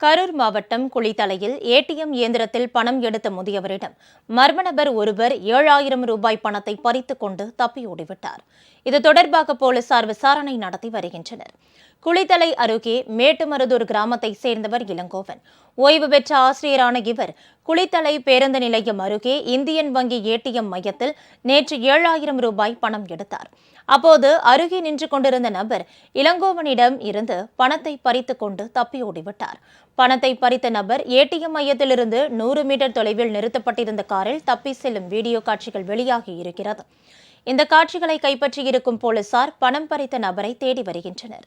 கரூர் மாவட்டம் குளித்தலையில் ஏடிஎம் இயந்திரத்தில் பணம் எடுத்த முதியவரிடம் மர்ம நபர் ஒருவர் ஏழாயிரம் ரூபாய் பணத்தை பறித்துக் கொண்டு தப்பி ஓடிவிட்டார் இது தொடர்பாக போலீசார் விசாரணை நடத்தி வருகின்றனர். குளித்தலை அருகே மேட்டுமருதூர் கிராமத்தை சேர்ந்தவர் இளங்கோவன். ஓய்வு பெற்ற ஆசிரியரான இவர் குளித்தலை பேருந்து நிலையம் அருகே இந்தியன் வங்கி ஏடிஎம் மையத்தில் நேற்று ஏழாயிரம் ரூபாய் பணம் எடுத்தார். அப்போது அருகே நின்று கொண்டிருந்த நபர் இளங்கோவனிடம் இருந்து பணத்தை பறித்து கொண்டு தப்பி ஓடிவிட்டார். பணத்தை பறித்த நபர் ஏடிஎம் மையத்திலிருந்து நூறு மீட்டர் தொலைவில் நிறுத்தப்பட்டிருந்த காரில் தப்பி செல்லும் வீடியோ காட்சிகள் வெளியாகி இருக்கிறது. இந்த காட்சிகளை கைப்பற்றியிருக்கும் போலீசார் பணம் பறித்த நபரை தேடி வருகின்றனர்.